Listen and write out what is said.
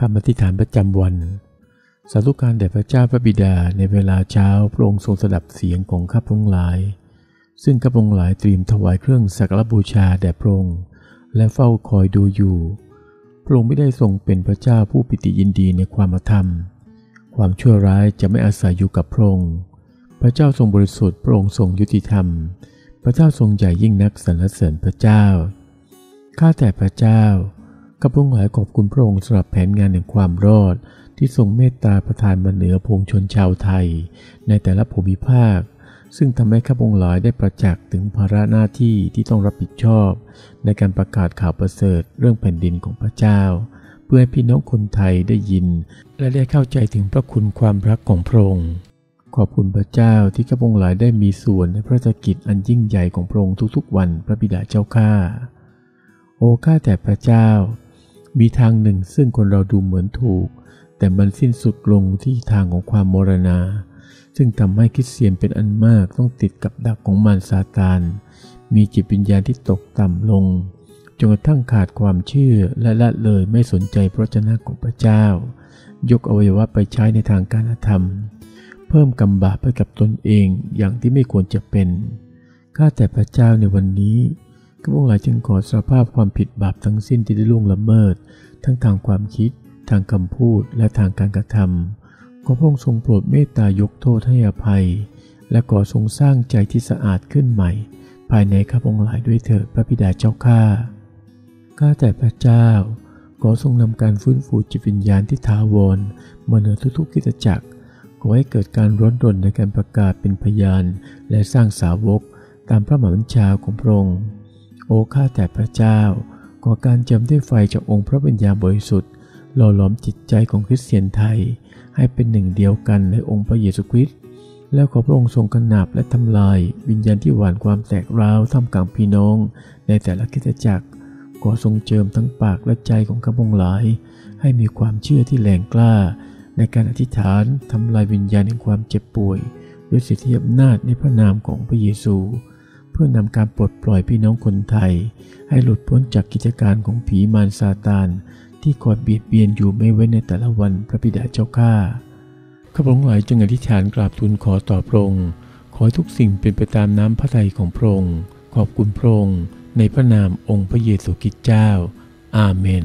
คำอธิษฐานประจำวัน สาธุการแด่พระเจ้าพระบิดาในเวลาเช้าพระองค์ทรงสดับเสียงของข้าพระองค์หลาย ซึ่งข้าพระองค์หลายเตรียมถวายเครื่องสักการบูชาแด่พระองค์และเฝ้าคอยดูอยู่ พระองค์ไม่ได้ทรงเป็นพระเจ้าผู้ปิติยินดีในความธรรม ความชั่วร้ายจะไม่อาศัยอยู่กับพระองค์ พระเจ้าทรงบริสุทธิ์พระองค์ทรงยุติธรรม พระเจ้าทรงใหญ่ยิ่งนักสรรเสริญพระเจ้า ข้าแต่พระเจ้า ข้าพระองค์หลายขอบคุณพระองค์สำหรับแผนงานแห่งความรอด ที่ทรงเมตตาประทานมาเหนือพงชนชาวไทย ในแต่ละภูมิภาค ซึ่งทำให้ข้าพระองค์หลายได้ประจักษ์ถึงภาระหน้าที่ที่ต้องรับผิดชอบ ในการประกาศข่าวประเสริฐเรื่องแผ่นดินของพระเจ้า เพื่อให้พี่น้องคนไทยได้ยิน และได้เข้าใจถึงพระคุณความรักของพระองค์ขอบคุณพระเจ้าที่ข้าพงหลายได้มีส่วนในพระราชกิจอันยิ่งใหญ่ของพระองค์ทุกๆวันพระบิดาเจ้าข้า โอ้ข้าแต่พระเจ้า มีทางหนึ่งซึ่งคนเราดูเหมือนถูก แต่มันสิ้นสุดลงที่ทางของความมรณา ซึ่งทำให้คริสเตียนเป็นอันมากต้องติดกับดักของมารซาตาน มีจิตวิญญาณที่ตกต่ำลง จนกระทั่งขาดความเชื่อและละเลยไม่สนใจพระเจ้าของพระเจ้า ยกอวัยวะไปใช้ในทางการธรรม เพิ่มกำบาปให้กับตนเองอย่างที่ไม่ควรจะเป็น ข้าแต่พระเจ้าในวันนี้ ข้าพงหลายจึงขอสารภาพความผิดบาปทั้งสิ้นที่ได้ล่วงละเมิด ทั้งทางความคิด ทางคำพูดและทางการกระทำขอพระองค์ทรงโปรดเมตตายกโทษให้อภัย และขอทรงสร้างใจที่สะอาดขึ้นใหม่ ภายในข้าพงหลายด้วยเถิดพระบิดาเจ้าข้าข้าแต่พระเจ้า ขอทรงนำการฟื้นฟูจิตวิญญาณที่ถาวรมาเหนือทุกๆกิจจักรขอให้เกิดการร้อนรนในการประกาศเป็นพยาน และสร้างสาวกตามพระหบัญชาของพระองค์ โอ้ข้าแต่พระเจ้าขอการจำด้วยไฟจากองค์พระวิญญาณบริสุทธิ์หล่อหลอมจิตใจของคริสเตียนไทย ให้เป็นหนึ่งเดียวกันในองค์พระเยซูคริสต์แล้วขอพระองค์ทรงกำนาบและทำลาย วิญญาณที่หวานความแตกร้าวท่ามกลางพี่น้อง ในแต่ละคริสตจักรขอทรงเจิมทั้งปากและใจของข้าพงหลาย ให้มีความเชื่อที่แรงกล้า ในการอธิษฐานทำลายวิญญาณแห่งความเจ็บป่วย ด้วยสิทธิอำนาจในพระนามของพระเยซู พื่อนำการปลดปล่อยพี่น้องคนไทย ให้หลุดพ้นจากกิจการของผีมารซาตาน ที่คอยเบียดเบียนอยู่ไม่เว้นในแต่ละวันพระบิดาเจ้าข้าข้าพระองค์หลายจึงอธิษฐานกราบทูลขอต่อพระองค์ขอทุกสิ่งเป็นไปตามน้ำพระทัยของพระองค์ขอบคุณพระองค์ในพระนามองค์พระเยซูคริสต์เจ้า อาเมน